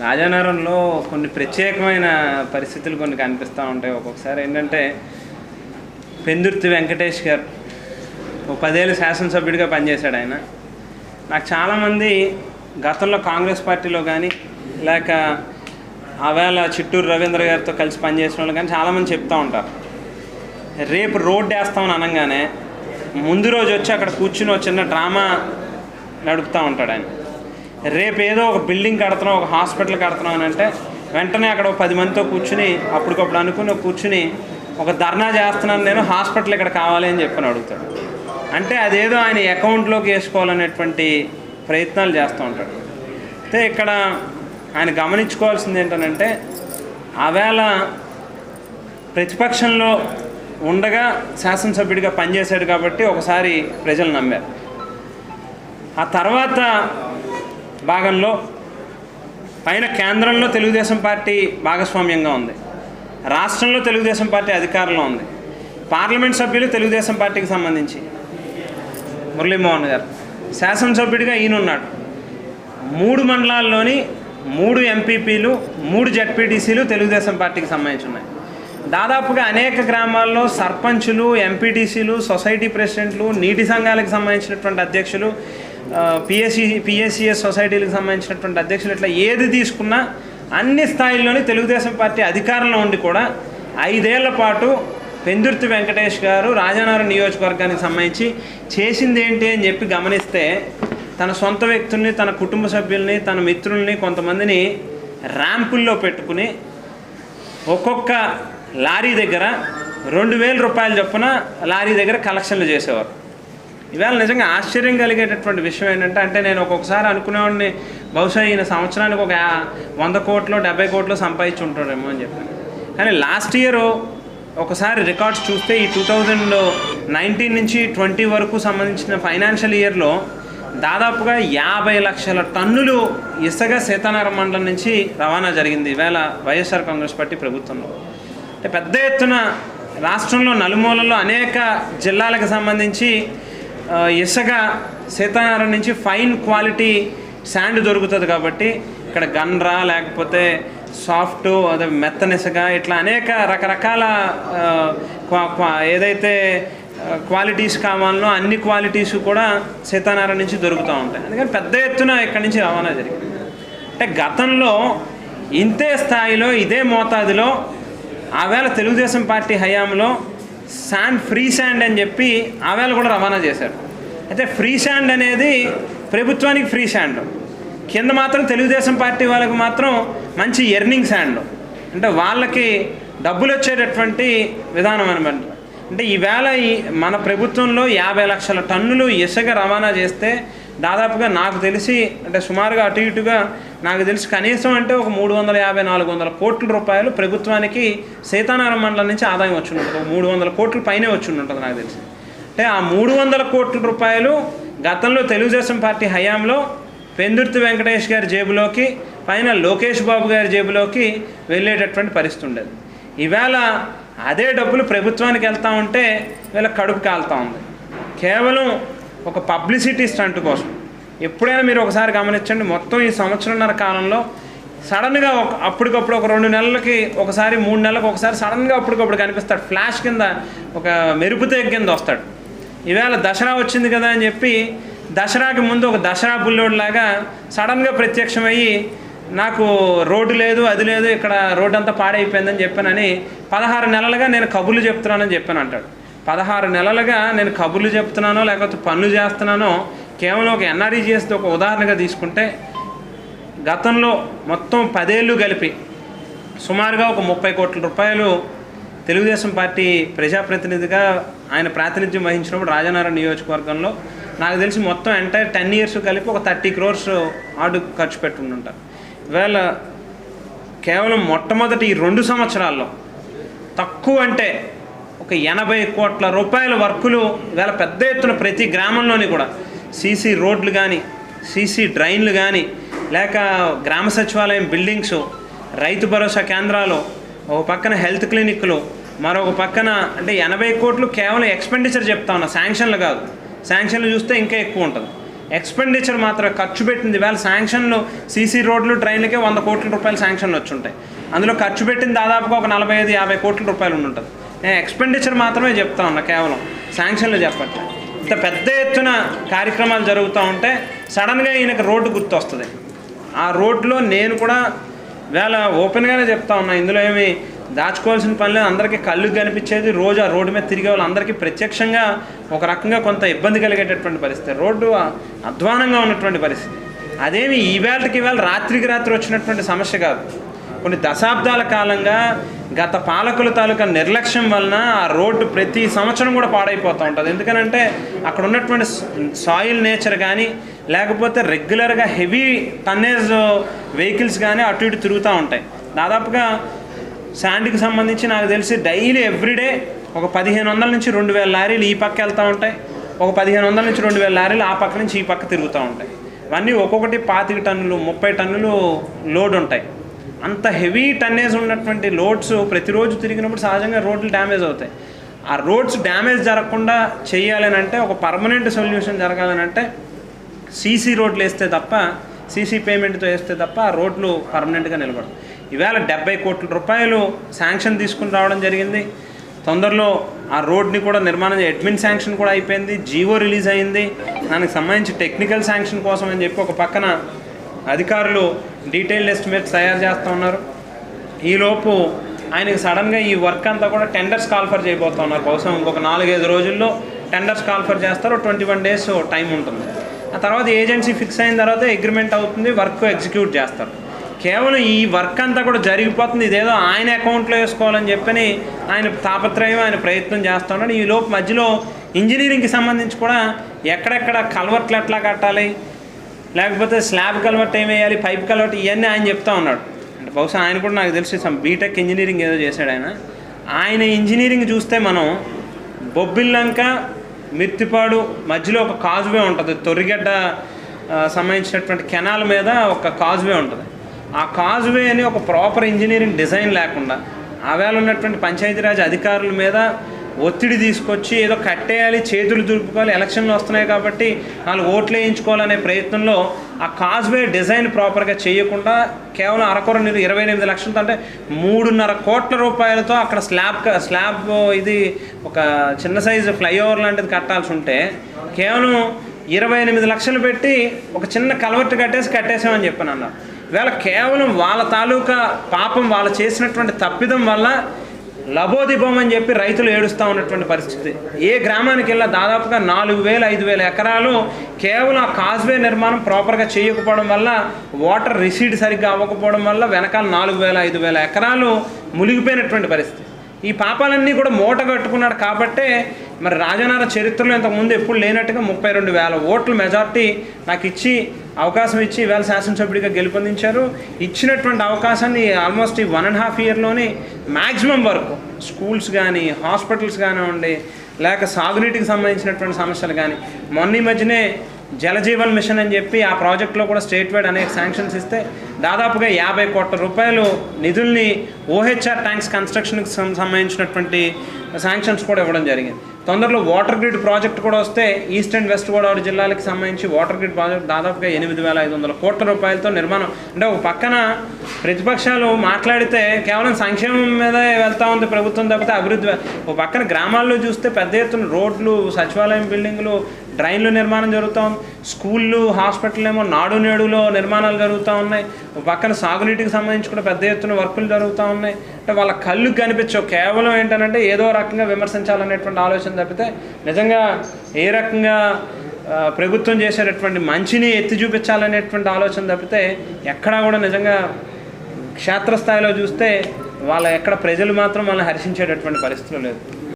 రాజానగరంలో కొన్ని ప్రత్యేకమైన పరిస్థితులు కొన్ని కనిపిస్తూ ఉంటాయి ఒక్కొక్కసారి. ఏంటంటే పెందుర్తి వెంకటేష్ గారు ఓ పదేళ్ళు శాసనసభ్యుడిగా పనిచేశాడు ఆయన. నాకు చాలామంది గతంలో కాంగ్రెస్ పార్టీలో కానీ లేక ఆవేళ చిట్టూరు రవీంద్ర గారితో కలిసి పనిచేసిన వాళ్ళు కానీ చాలామంది చెప్తూ ఉంటారు. రేపు రోడ్డు వేస్తామని అనగానే ముందు రోజు వచ్చి అక్కడ కూర్చుని చిన్న డ్రామా నడుపుతూ ఉంటాడు ఆయన. రేపు ఏదో ఒక బిల్డింగ్ కడుతున్నాం ఒక హాస్పిటల్ కడుతున్నాం అని అంటే వెంటనే అక్కడ ఒక పది మందితో కూర్చుని అప్పటికప్పుడు అనుకుని కూర్చుని ఒక ధర్నా చేస్తున్నాను నేను హాస్పిటల్ ఇక్కడ కావాలి అని చెప్పని అడుగుతాడు. అంటే అదేదో ఆయన అకౌంట్లోకి వేసుకోవాలనేటువంటి ప్రయత్నాలు చేస్తూ ఉంటాడు. అయితే ఇక్కడ ఆయన గమనించుకోవాల్సింది ఏంటనంటే ఆవేళ ప్రతిపక్షంలో ఉండగా శాసనసభ్యుడిగా పనిచేశాడు కాబట్టి ఒకసారి ప్రజలు నమ్మారు. ఆ తర్వాత భాగంలో పైన కేంద్రంలో తెలుగుదేశం పార్టీ భాగస్వామ్యంగా ఉంది. రాష్ట్రంలో తెలుగుదేశం పార్టీ అధికారంలో ఉంది. పార్లమెంట్ సభ్యులు తెలుగుదేశం పార్టీకి సంబంధించి. మురళీమోహన్ గారు. శాసనసభ్యుడిగా ఈయన ఉన్నాడు. మూడు మండలాల్లోని మూడు ఎంపీపీలు మూడు జడ్పీటీసీలు తెలుగుదేశం పార్టీకి సంబంధించి ఉన్నాయి. దాదాపుగా అనేక గ్రామాల్లో సర్పంచులు ఎంపీటీసీలు సొసైటీ ప్రెసిడెంట్లు నీటి సంఘాలకు సంబంధించినటువంటి అధ్యక్షులు పిఎస్సి పిఎస్సిఎస్ సొసైటీలకు సంబంధించినటువంటి అధ్యక్షులు ఇట్లా ఏది తీసుకున్నా అన్ని స్థాయిల్లోని తెలుగుదేశం పార్టీ అధికారంలో ఉండి కూడా ఐదేళ్ళ పాటు పెందుర్తి వెంకటేష్ గారు రాజానగరం నియోజకవర్గానికి సంబంధించి చేసింది ఏంటి అని చెప్పి గమనిస్తే తన సొంత వ్యక్తుల్ని తన కుటుంబ సభ్యుల్ని తన మిత్రుల్ని కొంతమందిని ర్యాంపుల్లో పెట్టుకుని ఒక్కొక్క లారీ దగ్గర రెండు వేల రూపాయల చొప్పున లారీ దగ్గర కలెక్షన్లు చేసేవారు. ఇవాళ నిజంగా ఆశ్చర్యం కలిగేటటువంటి విషయం ఏంటంటే అంటే నేను ఒక్కొక్కసారి అనుకునేవాడిని బహుశా ఈయన సంవత్సరానికి ఒక వంద కోట్లు డెబ్బై కోట్లు సంపాదించి ఉంటాడేమో అని చెప్పాను. కానీ లాస్ట్ ఇయర్ ఒకసారి రికార్డ్స్ చూస్తే ఈ టూ థౌజండ్ నైన్టీన్ నుంచి ట్వంటీ వరకు సంబంధించిన ఫైనాన్షియల్ ఇయర్లో దాదాపుగా యాభై లక్షల టన్నులు ఇసుక సీతానగరం మండలం నుంచి రవాణా జరిగింది ఈవేళ వైఎస్ఆర్ కాంగ్రెస్ పార్టీ ప్రభుత్వంలో. అంటే పెద్ద ఎత్తున రాష్ట్రంలో నలుమూలలో అనేక జిల్లాలకు సంబంధించి ఇసుక సీతానగరం నుంచి ఫైన్ క్వాలిటీ శాండ్ దొరుకుతుంది కాబట్టి ఇక్కడ గన్రా లేకపోతే సాఫ్ట్ అదే మెత్తనిసగా ఇట్లా అనేక రకరకాల క్వా- ఏదైతే క్వాలిటీస్ కావాలనో అన్ని క్వాలిటీస్ కూడా సీతానారాయణ నుంచి దొరుకుతూ ఉంటాయి. అందుకని పెద్ద ఎత్తున ఇక్కడి నుంచి రవాణా జరిగింది. అంటే గతంలో ఇంతే స్థాయిలో ఇదే మోతాదులో ఆవేళ తెలుగుదేశం పార్టీ హయాంలో శాండ్ ఫ్రీ శాండ్ అని చెప్పి ఆవేళ కూడా రవాణా చేశారు. అయితే ఫ్రీ శాండ్ అనేది ప్రభుత్వానికి ఫ్రీ శాండ్ కింద మాత్రం తెలుగుదేశం పార్టీ వాళ్ళకి మాత్రం మంచి ఎర్నింగ్ శాండ్ అంటే వాళ్ళకి డబ్బులు వచ్చేటటువంటి విధానం అనమాట అంటే ఈవేళ ఈ మన ప్రభుత్వంలో యాభై లక్షల టన్నులు ఇసుక రవాణా చేస్తే దాదాపుగా నాకు తెలిసి అంటే సుమారుగా అటు ఇటుగా నాకు తెలిసి కనీసం అంటే ఒక మూడు వందల యాభై నాలుగు వందల కోట్ల రూపాయలు ప్రభుత్వానికి సీతానగరం మండలం నుంచి ఆదాయం వచ్చి ఉంటుంది ఒక మూడు వందల కోట్ల పైనే వచ్చి ఉంటుంది నాకు తెలిసి. అంటే ఆ మూడు వందల కోట్ల రూపాయలు గతంలో తెలుగుదేశం పార్టీ హయాంలో పెందుర్తి వెంకటేష్ గారి జేబులోకి పైన లోకేష్ బాబు గారి జేబులోకి వెళ్ళేటటువంటి పరిస్థితి ఉండేది. ఈవేళ అదే డబ్బులు ప్రభుత్వానికి వెళ్తా ఉంటే వీళ్ళ కడుపు కాలుతా ఉంది. కేవలం ఒక పబ్లిసిటీ స్టంట్ కోసం. ఎప్పుడైనా మీరు ఒకసారి గమనించండి మొత్తం ఈ సంవత్సరంన్నర కాలంలో సడన్గా ఒక అప్పటికప్పుడు ఒక రెండు నెలలకి ఒకసారి మూడు నెలలకు ఒకసారి సడన్గా అప్పటికప్పుడు కనిపిస్తాడు. ఫ్లాష్ కింద ఒక మెరుపు కింద వస్తాడు. ఈవేళ దసరా వచ్చింది కదా అని చెప్పి దసరాకి ముందు ఒక దసరా బుల్లోడ్లాగా సడన్గా ప్రత్యక్షమయ్యి నాకు రోడ్డు లేదు అది లేదు ఇక్కడ రోడ్డు అంతా పాడైపోయిందని చెప్పానని పదహారు నెలలుగా నేను కబుర్లు చెప్తున్నానని చెప్పాను అంటాడు పదహారు నెలలుగా నేను కబుర్లు చెప్తున్నానో లేకపోతే పనులు చేస్తున్నానో కేవలం ఒక ఎన్ఆర్ఈజిఎస్ ఒక ఉదాహరణగా తీసుకుంటే గతంలో మొత్తం పదేళ్ళు కలిపి సుమారుగా ఒక ముప్పై కోట్ల రూపాయలు తెలుగుదేశం పార్టీ ప్రజాప్రతినిధిగా ఆయన ప్రాతినిధ్యం వహించినప్పుడు రాజానారాయణ నియోజకవర్గంలో నాకు తెలిసి మొత్తం ఎంటైర్ టెన్ ఇయర్స్ కలిపి ఒక థర్టీ క్రోర్స్ ఆడు ఖర్చు పెట్టుంటారు ఇవాళ కేవలం మొట్టమొదటి ఈ రెండు సంవత్సరాల్లో తక్కువ అంటే ఒక ఎనభై కోట్ల రూపాయల వర్కులు వేళ పెద్ద ఎత్తున ప్రతి గ్రామంలోని కూడా సీసీ రోడ్లు కానీ సీసీ డ్రైన్లు కానీ లేక గ్రామ సచివాలయం బిల్డింగ్స్ రైతు భరోసా కేంద్రాలు ఒక పక్కన హెల్త్ క్లినిక్లు మరొక పక్కన అంటే ఎనభై కోట్లు కేవలం ఎక్స్పెండిచర్ చెప్తా ఉన్నా శాంక్షన్లు కాదు. శాంక్షన్లు చూస్తే ఇంకా ఎక్కువ ఉంటుంది. ఎక్స్పెండిచర్ మాత్రం ఖర్చు పెట్టింది వేళ శాంక్షన్లు సీసీ రోడ్లు ట్రైన్లకే వంద కోట్ల రూపాయలు శాంక్షన్లు వచ్చి ఉంటాయి. అందులో ఖర్చు పెట్టింది దాదాపుగా ఒక నలభై ఐదు యాభై కోట్ల రూపాయలు ఉంటుంది. నేను ఎక్స్పెండిచర్ మాత్రమే చెప్తా ఉన్నా కేవలం. శాంక్షన్లు చెప్పట్లే. ఇంత పెద్ద ఎత్తున కార్యక్రమాలు జరుగుతూ ఉంటే సడన్గా ఈయనకు రోడ్డు గుర్తొస్తుంది. ఆ రోడ్లో నేను కూడా వేళ ఓపెన్గానే చెప్తా ఉన్నా ఇందులో ఏమి దాచుకోవాల్సిన పనులు అందరికీ కళ్ళు కనిపించేది రోజు ఆ రోడ్డు మీద తిరిగే వాళ్ళందరికీ ప్రత్యక్షంగా ఒక రకంగా కొంత ఇబ్బంది కలిగేటటువంటి పరిస్థితి. రోడ్డు అధ్వానంగా ఉన్నటువంటి పరిస్థితి. అదేమి ఈవేళకి ఈవేళ రాత్రికి రాత్రి వచ్చినటువంటి సమస్య కాదు. కొన్ని దశాబ్దాల కాలంగా గత పాలకుల తాలూకా నిర్లక్ష్యం వలన ఆ రోడ్డు ప్రతి సంవత్సరం కూడా పాడైపోతూ ఉంటుంది. ఎందుకనంటే అక్కడ ఉన్నటువంటి సాయిల్ నేచర్ కానీ లేకపోతే రెగ్యులర్గా హెవీ టన్నేజ్ వెహికల్స్ కానీ అటు ఇటు తిరుగుతూ ఉంటాయి. దాదాపుగా శాండ్కి సంబంధించి నాకు తెలిసి డైలీ ఎవ్రీడే ఒక పదిహేను వందల నుంచి రెండు వేల లారీలు ఈ పక్క వెళ్తూ ఉంటాయి. ఒక పదిహేను వందల నుంచి రెండు వేల లారీలు ఆ పక్క నుంచి ఈ పక్క తిరుగుతూ ఉంటాయి. ఇవన్నీ ఒక్కొక్కటి పాతిక టన్నులు ముప్పై టన్నులు లోడ్ ఉంటాయి. అంత హెవీ టన్నేజ్ ఉన్నటువంటి లోడ్స్ ప్రతిరోజు తిరిగినప్పుడు సహజంగా రోడ్లు డ్యామేజ్ అవుతాయి. ఆ రోడ్స్ డ్యామేజ్ జరగకుండా చేయాలని అంటే ఒక పర్మనెంట్ సొల్యూషన్ జరగాలని అంటే సీసీ రోడ్లు వేస్తే తప్ప సీసీ పేమెంట్తో వేస్తే తప్ప ఆ రోడ్లు పర్మనెంట్గా నిలబడదు ఈవేళ డెబ్బై కోట్ల రూపాయలు శాంక్షన్ తీసుకుని రావడం జరిగింది. తొందరలో ఆ రోడ్ని కూడా నిర్మాణం అడ్మిన్ శాంక్షన్ కూడా అయిపోయింది. జీవో రిలీజ్ అయింది. దానికి సంబంధించి టెక్నికల్ శాంక్షన్ కోసం అని చెప్పి ఒక పక్కన అధికారులు డీటెయిల్డ్ ఎస్టిమేట్స్ తయారు చేస్తూ ఉన్నారు. ఈలోపు ఆయనకి సడన్గా ఈ వర్క్ అంతా కూడా టెండర్స్ కాల్ఫర్ చేయబోతా ఉన్నారు. బహుశా ఇంకొక నాలుగైదు రోజుల్లో టెండర్స్ కాల్ఫర్ చేస్తారు. ట్వంటీ వన్ డేస్ టైం ఉంటుంది. ఆ తర్వాత ఏజెన్సీ ఫిక్స్ అయిన తర్వాత అగ్రిమెంట్ అవుతుంది. వర్క్ ఎగ్జిక్యూట్ చేస్తారు. కేవలం ఈ వర్క్ అంతా కూడా జరిగిపోతుంది. ఇదేదో ఆయన అకౌంట్లో వేసుకోవాలని చెప్పని ఆయన తాపత్రయం ఆయన ప్రయత్నం చేస్తున్నాడు ఈ లోపు మధ్యలో ఇంజనీరింగ్కి సంబంధించి కూడా ఎక్కడెక్కడ కల్వర్ట్లు ఎట్లా కట్టాలి లేకపోతే స్లాబ్ కల్వర్ట్ ఏం వేయాలి పైప్ కల్వర్ట్ ఇవన్నీ ఆయన చెప్తా ఉన్నాడు. అంటే బహుశా ఆయన కూడా నాకు తెలిసి సమ్ బీటెక్ ఇంజనీరింగ్ ఏదో చేశాడు ఆయన. ఆయన ఇంజనీరింగ్ చూస్తే మనం బొబ్బిల్లంక మిర్తిపాడు మధ్యలో ఒక కాజువే ఉంటుంది. తొరిగడ్డ సంబంధించినటువంటి కెనాల్ మీద ఒక కాజువే ఉంటుంది. ఆ కాజువే అని ఒక ప్రాపర్ ఇంజనీరింగ్ డిజైన్ లేకుండా ఆవేళ ఉన్నటువంటి పంచాయతీరాజ్ అధికారుల మీద ఒత్తిడి తీసుకొచ్చి ఏదో కట్టేయాలి చేతులు దులుపుకోవాలి ఎలక్షన్లు వస్తున్నాయి కాబట్టి నాలుగు ఓట్లు వేయించుకోవాలనే ప్రయత్నంలో ఆ కాజ్వే డిజైన్ ప్రాపర్గా చేయకుండా కేవలం అరకొర నీరు ఇరవై ఎనిమిది లక్షలతో అంటే మూడున్నర కోట్ల రూపాయలతో అక్కడ స్లాబ్ స్లాబ్ ఇది ఒక చిన్న సైజు ఫ్లైఓవర్ లాంటిది కట్టాల్సి ఉంటే కేవలం ఇరవై ఎనిమిది లక్షలు పెట్టి ఒక చిన్న కలవట్టు కట్టేసి కట్టేసామని చెప్పాను అన్నారు ఇవాళ కేవలం వాళ్ళ తాలూకా పాపం వాళ్ళు చేసినటువంటి తప్పిదం వల్ల లబోదిబం అని చెప్పి రైతులు ఏడుస్తూ ఉన్నటువంటి పరిస్థితి. ఏ గ్రామానికి వెళ్ళా దాదాపుగా నాలుగు వేల ఐదు వేల ఎకరాలు కేవలం ఆ కాజ్వే నిర్మాణం ప్రాపర్గా చేయకపోవడం వల్ల వాటర్ రిసీడ్ సరిగ్గా అవ్వకపోవడం వల్ల వెనకాల నాలుగు వేల ఐదు వేల ఎకరాలు మునిగిపోయినటువంటి పరిస్థితి. ఈ పాపాలన్నీ కూడా మూట కట్టుకున్నాడు కాబట్టే మరి రాజనార చరిత్రలో ఇంతకుముందు ఎప్పుడు లేనట్టుగా ముప్పై రెండు వేల ఓట్ల మెజార్టీ నాకు ఇచ్చి అవకాశం ఇచ్చి వేళ శాసనసభ్యుడిగా గెలుపొందించారు. ఇచ్చినటువంటి అవకాశాన్ని ఆల్మోస్ట్ ఈ వన్ అండ్ హాఫ్ ఇయర్లోనే మ్యాక్సిమం వరకు స్కూల్స్ కానీ హాస్పిటల్స్ కానివ్వండి లేక సాగునీటికి సంబంధించినటువంటి సమస్యలు కానీ మొన్న ఈ మధ్యనే జలజీవన్ మిషన్ అని చెప్పి ఆ ప్రాజెక్ట్లో కూడా స్టేట్ వైడ్ అనేక శాంక్షన్స్ ఇస్తే దాదాపుగా యాభై కోట్ల రూపాయలు నిధుల్ని ఓహెచ్ఆర్ ట్యాంక్స్ కన్స్ట్రక్షన్కి సంబంధించినటువంటి శాంక్షన్స్ కూడా ఇవ్వడం జరిగింది. తొందరలో వాటర్ గ్రిడ్ ప్రాజెక్ట్ కూడా వస్తే ఈస్ట్ అండ్ వెస్ట్ గోదావరి జిల్లాలకు సంబంధించి వాటర్ గ్రిడ్ ప్రాజెక్ట్ దాదాపుగా ఎనిమిది వేల ఐదు వందల కోట్ల రూపాయలతో నిర్మాణం. అంటే ఒక పక్కన ప్రతిపక్షాలు మాట్లాడితే కేవలం సంక్షేమం మీదే వెళ్తూ ఉంది ప్రభుత్వం తప్పితే అభివృద్ధి ఒక పక్కన గ్రామాల్లో చూస్తే పెద్ద ఎత్తున రోడ్లు సచివాలయం బిల్డింగ్లు డ్రైన్లు నిర్మాణం జరుగుతూ ఉంది స్కూళ్ళు హాస్పిటల్ ఏమో నాడు నేడులో నిర్మాణాలు జరుగుతూ ఉన్నాయి. పక్కన సాగునీటికి సంబంధించి కూడా పెద్ద ఎత్తున వర్కులు జరుగుతూ ఉన్నాయి. అంటే వాళ్ళ కళ్ళు కనిపించవు. కేవలం ఏంటంటే ఏదో రకంగా విమర్శించాలనేటువంటి ఆలోచన తప్పితే నిజంగా ఏ రకంగా ప్రభుత్వం చేసేటటువంటి మంచిని ఎత్తి చూపించాలనేటువంటి ఆలోచన తప్పితే ఎక్కడా కూడా నిజంగా క్షేత్రస్థాయిలో చూస్తే వాళ్ళ ఎక్కడ ప్రజలు మాత్రం వాళ్ళని హర్షించేటటువంటి పరిస్థితులు లేదు.